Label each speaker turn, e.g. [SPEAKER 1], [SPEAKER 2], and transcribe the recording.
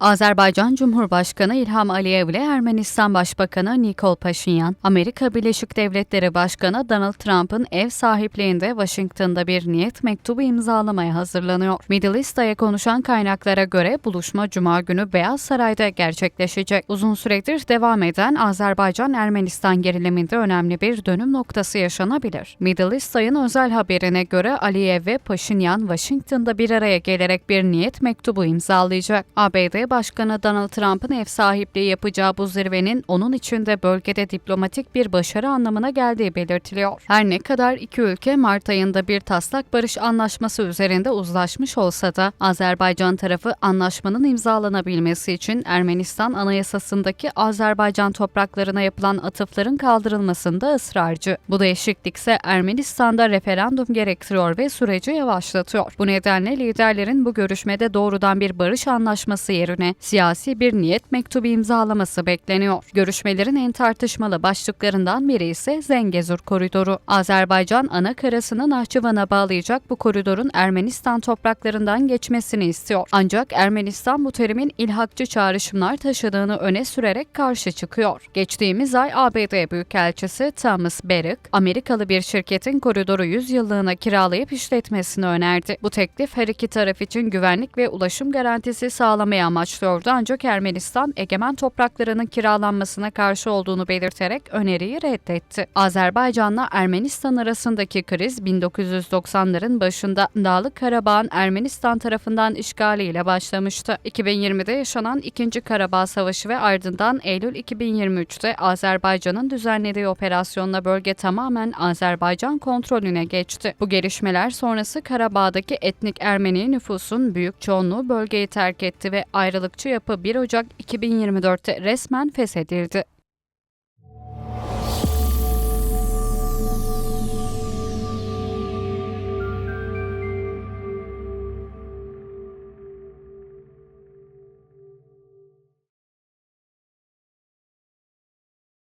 [SPEAKER 1] Azerbaycan Cumhurbaşkanı İlham Aliyev ile Ermenistan Başbakanı Nikol Paşinyan, Amerika Birleşik Devletleri Başkanı Donald Trump'ın ev sahipliğinde Washington'da bir niyet mektubu imzalamaya hazırlanıyor. Middle East'e konuşan kaynaklara göre buluşma Cuma günü Beyaz Saray'da gerçekleşecek. Uzun süredir devam eden Azerbaycan-Ermenistan geriliminde önemli bir dönüm noktası yaşanabilir. Middle East'in özel haberine göre Aliyev ve Paşinyan Washington'da bir araya gelerek bir niyet mektubu imzalayacak. ABD Başkanı Donald Trump'ın ev sahipliği yapacağı bu zirvenin onun için de bölgede diplomatik bir başarı anlamına geldiği belirtiliyor. Her ne kadar iki ülke Mart ayında bir taslak barış anlaşması üzerinde uzlaşmış olsa da Azerbaycan tarafı anlaşmanın imzalanabilmesi için Ermenistan Anayasası'ndaki Azerbaycan topraklarına yapılan atıfların kaldırılmasında ısrarcı. Bu değişiklik ise Ermenistan'da referandum gerektiriyor ve süreci yavaşlatıyor. Bu nedenle liderlerin bu görüşmede doğrudan bir barış anlaşması yerine siyasi bir niyet mektubu imzalaması bekleniyor. Görüşmelerin en tartışmalı başlıklarından biri ise Zengezur Koridoru. Azerbaycan ana karasını Nahçıvan'a bağlayacak bu koridorun Ermenistan topraklarından geçmesini istiyor. Ancak Ermenistan bu terimin ilhakçı çağrışımlar taşıdığını öne sürerek karşı çıkıyor. Geçtiğimiz ay ABD Büyükelçisi Thomas Barrack, Amerikalı bir şirketin koridoru 100 yıllığına kiralayıp işletmesini önerdi. Bu teklif her iki taraf için güvenlik ve ulaşım garantisi sağlamaya amaçlıyordu ancak Ermenistan egemen topraklarının kiralanmasına karşı olduğunu belirterek öneriyi reddetti. Azerbaycan'la Ermenistan arasındaki kriz 1990'ların başında Dağlık Karabağ'ın Ermenistan tarafından işgaliyle başlamıştı. 2020'de yaşanan 2. Karabağ Savaşı ve ardından Eylül 2023'te Azerbaycan'ın düzenlediği operasyonla bölge tamamen Azerbaycan kontrolüne geçti. Bu gelişmeler sonrası Karabağ'daki etnik Ermeni nüfusun büyük çoğunluğu bölgeyi terk etti ve ayrılıkçı yapı 1 Ocak 2024'te resmen feshedildi.